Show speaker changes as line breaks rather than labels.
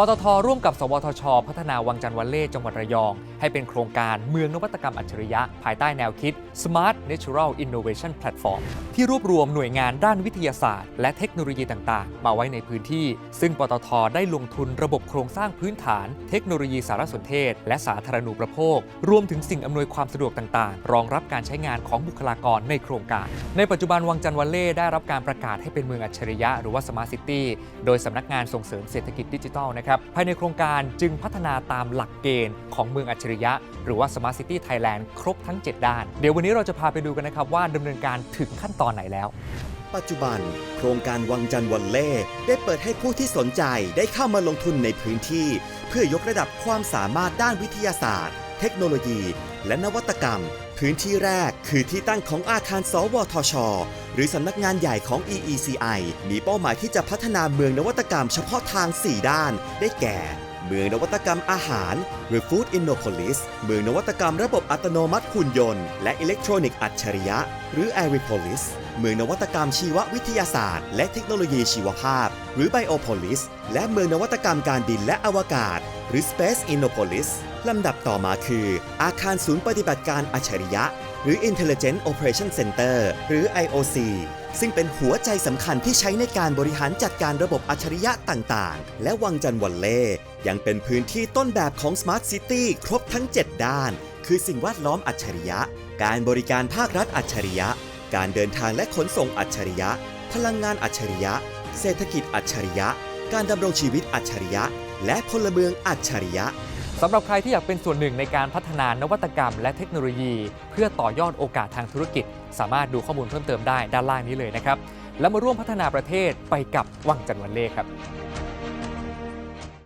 ปตทร่วมกับ สวทช พัฒนาวังจันทร์วัลเล่จังหวัดระยอง ให้เป็นโครงการเมืองนวัตกรรมอัจฉริยะ ภายใต้แนวคิด Smart Natural Innovation Platform ที่รวบรวมหน่วยงานด้านวิทยาศาสตร์ และเทคโนโลยีต่างๆ มาไว้ในพื้นที่ ซึ่งปตทได้ลงทุนระบบโครงสร้างพื้นฐาน เทคโนโลยีสารสนเทศ และสาธารณูปโภค รวมถึงสิ่งอำนวยความสะดวกต่างๆ รองรับการใช้งานของบุคลากรในโครงการ ในปัจจุบันวังจันทร์วัลเล่ได้รับการประกาศให้เป็นเมืองอัจฉริยะหรือว่า Smart City โดยสำนักงานส่งเสริมเศรษฐกิจดิจิทัลนะครับภายในโครงการจึงพัฒนาตามหลักเกณฑ์ของเมืองอัจฉริยะ หรือว่า Smart City Thailand ครบทั้ง 7 ด้าน เดี๋ยววันนี้เราจะพาไปดูกันนะครับว่าดำเนินการถึงขั้นตอนไหนแล้ว
ปัจจุบัน โครงการวังจันทร์วันเล่ได้เปิดให้ผู้ที่สนใจได้เข้ามาลงทุนในพื้นที่ เพื่อยกระดับความสามารถด้านวิทยาศาสตร์ เทคโนโลยี และนวัตกรรม พื้นที่แรกคือที่ตั้งของอาคาร สวทช หรือสำนักงานใหญ่ของ EECI มีเป้าหมายที่จะพัฒนาเมืองนวัตกรรมเฉพาะทาง 4 ด้าน ได้แก่ เมืองนวัตกรรมอาหาร หรือ Food Innopolis เมืองนวัตกรรมระบบอัตโนมัติหุ่นยนต์ และอิเล็กทรอนิกส์อัจฉริยะ หรือ Aeripolis เมืองนวัตกรรมชีววิทยาศาสตร์ และเทคโนโลยีชีวภาพ หรือ Biopolis และเมืองนวัตกรรมการบินและอวกาศ หรือ Space Innopolis ลำดับต่อมาคือ อาคารศูนย์ปฏิบัติการอัจฉริยะ หรือ Intelligent Operation Center หรือ IOC ซึ่งเป็นหัวใจสำคัญที่ใช้ในการบริหารจัดการระบบอัจฉริยะต่างๆ และวังจันทร์วันเล่ยังเป็นพื้นที่ต้นแบบของ Smart City ครบทั้ง 7 ด้าน คือสิ่งแวดล้อมอัจฉริยะ การบริการภาครัฐอัจฉริยะ การเดินทางและขนส่งอัจฉริยะ พลังงานอัจฉริยะ เศรษฐกิจอัจฉริยะ การดำรงชีวิตอัจฉริยะ และพลเมืองอัจฉริยะ
สำหรับใครที่อยากเป็นส่วนหนึ่งในการพัฒนานวัตกรรม และเทคโนโลยี เพื่อต่อยอดโอกาสทางธุรกิจ สามารถดูข้อมูลเพิ่มเติมได้ด้านล่างนี้เลยนะครับ แล้วมาร่วมพัฒนาประเทศไปกับวังจันทร์วันเล่ครับ